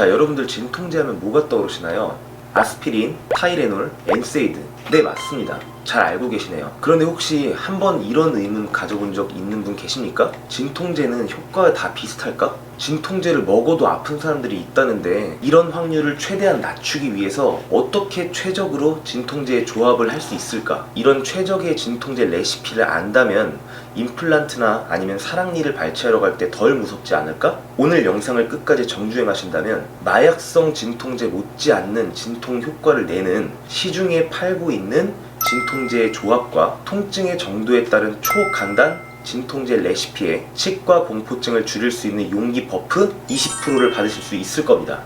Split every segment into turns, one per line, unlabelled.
자, 여러분들 진통제 하면 뭐가 떠오르시나요? 아스피린, 타이레놀, 엔세이드. 네, 맞습니다. 잘 알고 계시네요. 그런데 혹시 한번 이런 의문 가져본 적 있는 분 계십니까? 진통제는 효과가 다 비슷할까? 진통제를 먹어도 아픈 사람들이 있다는데 이런 확률을 최대한 낮추기 위해서 어떻게 최적으로 진통제의 조합을 할 수 있을까? 이런 최적의 진통제 레시피를 안다면 임플란트나 아니면 사랑니를 발치하러 갈 때 덜 무섭지 않을까? 오늘 영상을 끝까지 정주행하신다면 마약성 진통제 못지않는 진통 효과를 내는 시중에 팔고 있는 진통제의 조합과 통증의 정도에 따른 초간단 진통제 레시피에 치과 공포증을 줄일 수 있는 용기 버프 20%를 받으실 수 있을 겁니다.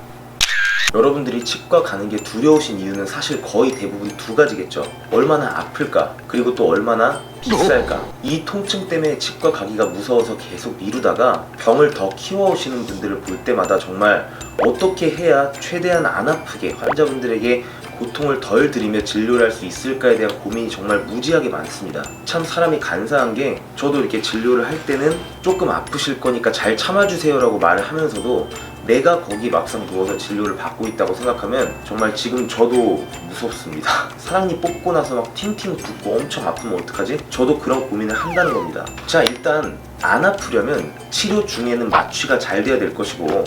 여러분들이 치과 가는 게 두려우신 이유는 사실 거의 대부분 두 가지겠죠. 얼마나 아플까? 그리고 또 얼마나 비쌀까? 이 통증 때문에 치과 가기가 무서워서 계속 미루다가 병을 더 키워오시는 분들을 볼 때마다 정말 어떻게 해야 최대한 안 아프게 환자분들에게 고통을 덜 드리며 진료를 할 수 있을까에 대한 고민이 정말 무지하게 많습니다. 참 사람이 간사한 게 저도 이렇게 진료를 할 때는 조금 아프실 거니까 잘 참아주세요라고 말을 하면서도 내가 거기 막상 누워서 진료를 받고 있다고 생각하면 정말 지금 저도 무섭습니다. 사랑니 뽑고 나서 막 팅팅 붓고 엄청 아프면 어떡하지? 저도 그런 고민을 한다는 겁니다. 자, 일단 안 아프려면 치료 중에는 마취가 잘 돼야 될 것이고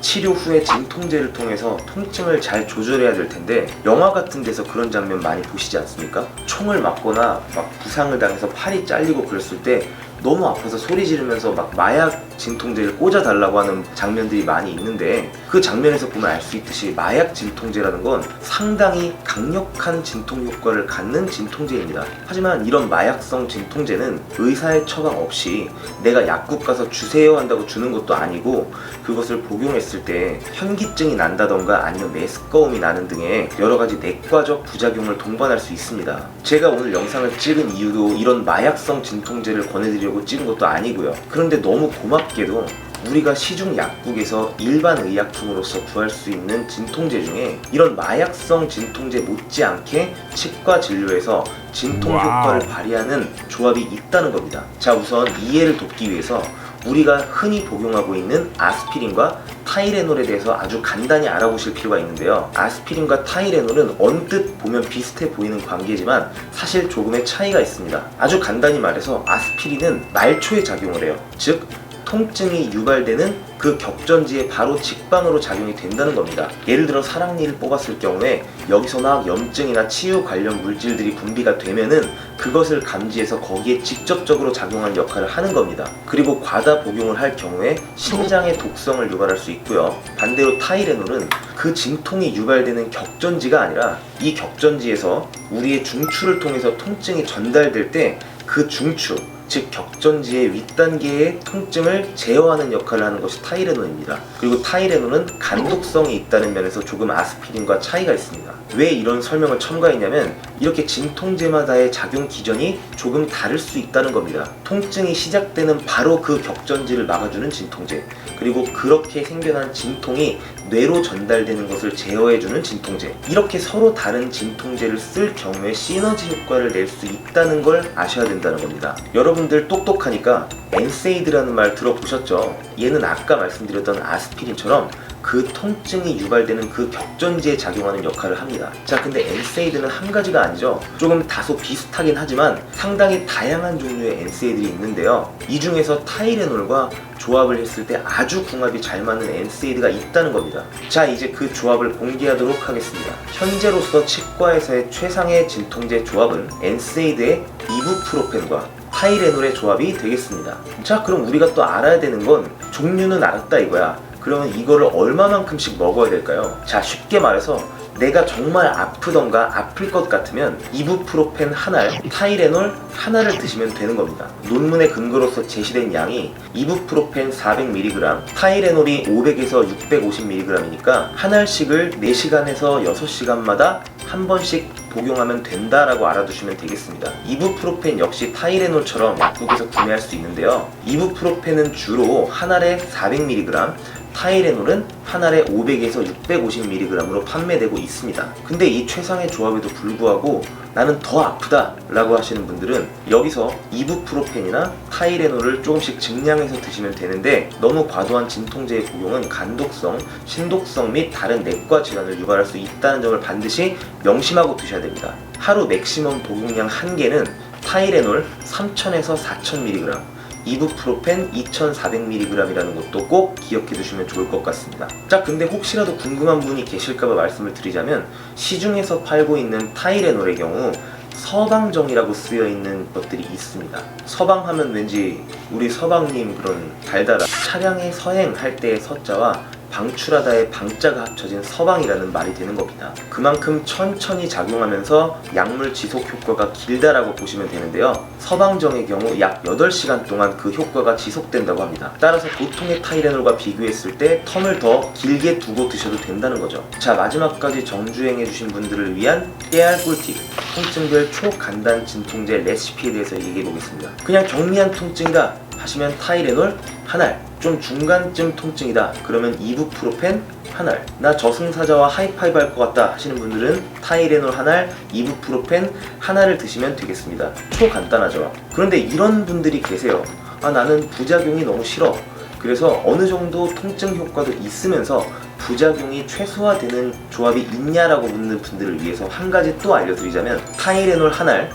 치료 후에 진통제를 통해서 통증을 잘 조절해야 될 텐데 영화 같은 데서 그런 장면 많이 보시지 않습니까? 총을 맞거나 막 부상을 당해서 팔이 잘리고 그랬을 때 너무 아파서 소리 지르면서 막 마약 진통제를 꽂아 달라고 하는 장면들이 많이 있는데 그 장면에서 보면 알 수 있듯이 마약 진통제라는 건 상당히 강력한 진통 효과를 갖는 진통제입니다. 하지만 이런 마약성 진통제는 의사의 처방 없이 내가 약국 가서 주세요 한다고 주는 것도 아니고 그것을 복용했을 때 현기증이 난다던가 아니면 메스꺼움이 나는 등의 여러 가지 내과적 부작용을 동반할 수 있습니다. 제가 오늘 영상을 찍은 이유도 이런 마약성 진통제를 권해드리려고 찍은 것도 아니고요. 그런데 너무 고맙게도 우리가 시중 약국에서 일반 의약품으로서 구할 수 있는 진통제 중에 이런 마약성 진통제 못지않게 치과 진료에서 진통. 효과를 발휘하는 조합이 있다는 겁니다. 자, 우선 이해를 돕기 위해서 우리가 흔히 복용하고 있는 아스피린과 타이레놀에 대해서 아주 간단히 알아보실 필요가 있는데요. 아스피린과 타이레놀은 언뜻 보면 비슷해 보이는 관계지만 사실 조금의 차이가 있습니다. 아주 간단히 말해서 아스피린은 말초에 작용을 해요. 즉 통증이 유발되는 그 격전지에 바로 직방으로 작용이 된다는 겁니다. 예를 들어 사랑니를 뽑았을 경우에 여기서나 염증이나 치유 관련 물질들이 분비가 되면은 그것을 감지해서 거기에 직접적으로 작용하는 역할을 하는 겁니다. 그리고 과다 복용을 할 경우에 신장의 독성을 유발할 수 있고요. 반대로 타이레놀은 그 진통이 유발되는 격전지가 아니라 이 격전지에서 우리의 중추를 통해서 통증이 전달될 때 그 중추 즉 격전지의 윗단계의 통증을 제어하는 역할을 하는 것이 타이레놀입니다. 그리고 타이레놀은 간독성이 있다는 면에서 조금 아스피린과 차이가 있습니다. 왜 이런 설명을 첨가했냐면 이렇게 진통제마다의 작용 기전이 조금 다를 수 있다는 겁니다. 통증이 시작되는 바로 그 격전지를 막아주는 진통제 그리고 그렇게 생겨난 진통이 뇌로 전달되는 것을 제어해주는 진통제 이렇게 서로 다른 진통제를 쓸 경우에 시너지 효과를 낼 수 있다는 걸 아셔야 된다는 겁니다. 여러분들 똑똑하니까 엔세이드라는 말 들어보셨죠? 얘는 아까 말씀드렸던 아스피린처럼 그 통증이 유발되는 그 격전지에 작용하는 역할을 합니다. 자, 근데 엔세이드는 한 가지가 아니죠. 조금 다소 비슷하긴 하지만 상당히 다양한 종류의 엔세이드들이 있는데요. 이 중에서 타이레놀과 조합을 했을 때 아주 궁합이 잘 맞는 엔세이드가 있다는 겁니다. 자, 이제 그 조합을 공개하도록 하겠습니다. 현재로서 치과에서의 최상의 진통제 조합은 엔세이드의 이부프로펜과 타이레놀의 조합이 되겠습니다. 자, 그럼 우리가 또 알아야 되는 건 종류는 알았다 이거야. 그러면 이거를 얼마만큼씩 먹어야 될까요? 자, 쉽게 말해서 내가 정말 아프던가 아플 것 같으면 이부프로펜 하나에 타이레놀 하나를 드시면 되는 겁니다. 논문의 근거로서 제시된 양이 이부프로펜 400mg, 타이레놀이 500에서 650mg이니까 한 알씩을 4시간에서 6시간마다 한 번씩 복용하면 된다라고 알아두시면 되겠습니다. 이부프로펜 역시 타이레놀처럼 약국에서 구매할 수 있는데요. 이부프로펜은 주로 한 알에 400mg, 타이레놀은 한 알에 500에서 650mg으로 판매되고 있습니다. 근데 이 최상의 조합에도 불구하고 나는 더 아프다 라고 하시는 분들은 여기서 이부프로펜이나 타이레놀을 조금씩 증량해서 드시면 되는데 너무 과도한 진통제의 복용은 간독성, 신독성 및 다른 내과 질환을 유발할 수 있다는 점을 반드시 명심하고 드셔야 됩니다. 하루 맥시멈 복용량 한개는 타이레놀 3000에서 4000mg, 이부프로펜 2400mg이라는 것도 꼭 기억해 두시면 좋을 것 같습니다. 자, 근데 혹시라도 궁금한 분이 계실까봐 말씀을 드리자면 시중에서 팔고 있는 타이레놀의 경우 서방정이라고 쓰여 있는 것들이 있습니다. 서방 하면 왠지 우리 서방님 그런 달달한 차량에 서행할 때의 서자와 방출하다의 방자가 합쳐진 서방이라는 말이 되는 겁니다. 그만큼 천천히 작용하면서 약물 지속 효과가 길다라고 보시면 되는데요. 서방정의 경우 약 8시간 동안 그 효과가 지속된다고 합니다. 따라서 보통의 타이레놀과 비교했을 때 텀을 더 길게 두고 드셔도 된다는 거죠. 자, 마지막까지 정주행해주신 분들을 위한 깨알 꿀팁. 통증별 초간단 진통제 레시피에 대해서 얘기해 보겠습니다. 그냥 경미한 통증이다 하시면 타이레놀 한 알. 좀 중간쯤 통증이다. 그러면 이부프로펜 한 알. 나 저승사자와 하이파이브 할 것 같다 하시는 분들은 타이레놀 한 알, 이부프로펜 한 알을 드시면 되겠습니다. 초간단하죠. 그런데 이런 분들이 계세요. 아, 나는 부작용이 너무 싫어. 그래서 어느 정도 통증 효과도 있으면서 부작용이 최소화되는 조합이 있냐라고 묻는 분들을 위해서 한 가지 또 알려드리자면 타이레놀 한 알,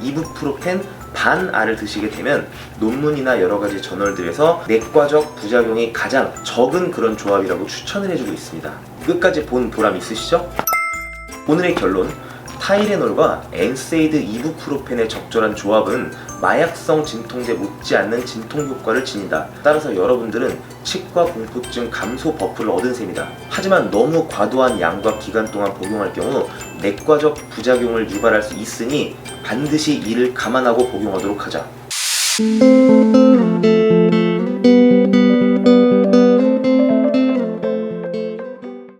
이부프로펜 반 알을 드시게 되면 논문이나 여러 가지 저널들에서 내과적 부작용이 가장 적은 그런 조합이라고 추천을 해주고 있습니다. 끝까지 본 보람 있으시죠? 오늘의 결론 타이레놀과 엔세이드 이부프로펜의 적절한 조합은 마약성 진통제 못지않는 진통 효과를 지닌다. 따라서 여러분들은 치과 공포증 감소 버프를 얻은 셈이다. 하지만 너무 과도한 양과 기간 동안 복용할 경우 내과적 부작용을 유발할 수 있으니 반드시 이를 감안하고 복용하도록 하자.